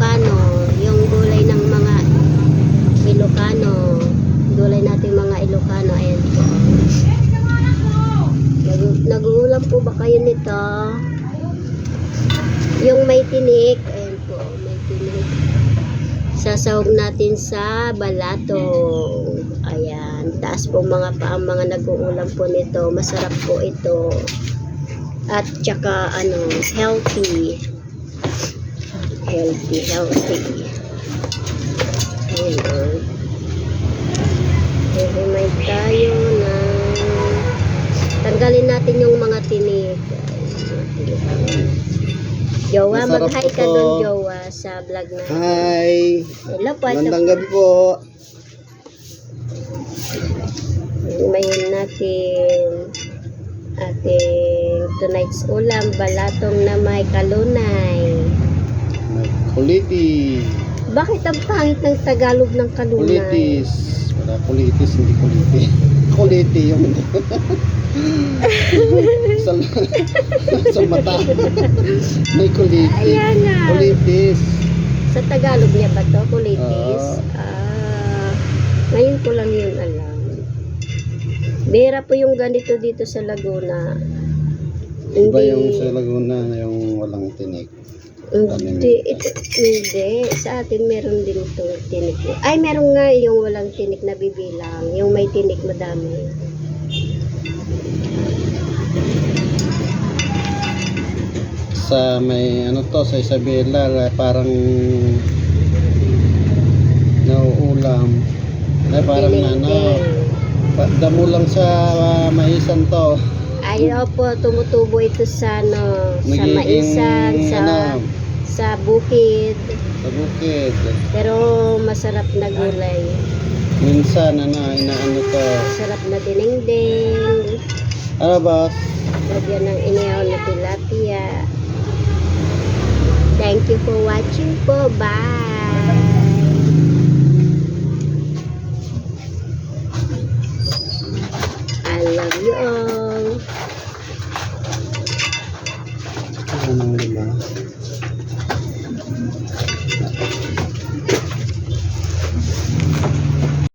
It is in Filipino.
Ilocano, yung gulay ng mga Ilocano, gulay natin mga Ilocano, ayan po. Nag Nag-uulam po ba kayo nito? Yung may tinik, ayan po, may tinik. Sasawag natin sa balato. Ayan, taas po mga paang mga nag-uulam po nito. Masarap po ito. At tsaka, ano, healthy. Healthy, healthy. Ayan o. Hihimay tayo na tanggalin natin yung mga tinik. Jowa, mag-hi ka doon, Jowa, sa vlog na. Hi! Hello po, Magandang gabi po. Himayin natin ating tonight's ulam, balatong na may kalunay. Kuliti. Bakit ang pangit ng Tagalog ng kalunay? Kulitis. Wala kulitis, hindi kuliti. Kuliti yung sa, sa mata. May kuliti. Ayan nga. Kulitis. Sa Tagalog niya ba to? Kulitis? Oo. Ah, ngayon ko lang yun alam. Bera po yung ganito dito sa Laguna. Iba yung sa Laguna, yung walang tinik. Hindi, ito, hindi. Sa atin meron din itong tinik. Ay, meron nga yung walang tinik na bibilang. Yung may tinik madami. Sa may ano to, sa Isabela, parang nauulam. Ay, parang Tinik ano, damo lang sa uh, maisan to. Ayaw po, tumutubo ito sa, ano, sa maisan, sa, ano? sa bukid. Sa bukid. Pero masarap na gulay. Minsan, ano, inaano to. Masarap na dinengdeng. Ano boss? Lagyan ng inihaw na tilapia. Thank you for watching po. Bye! I love you all.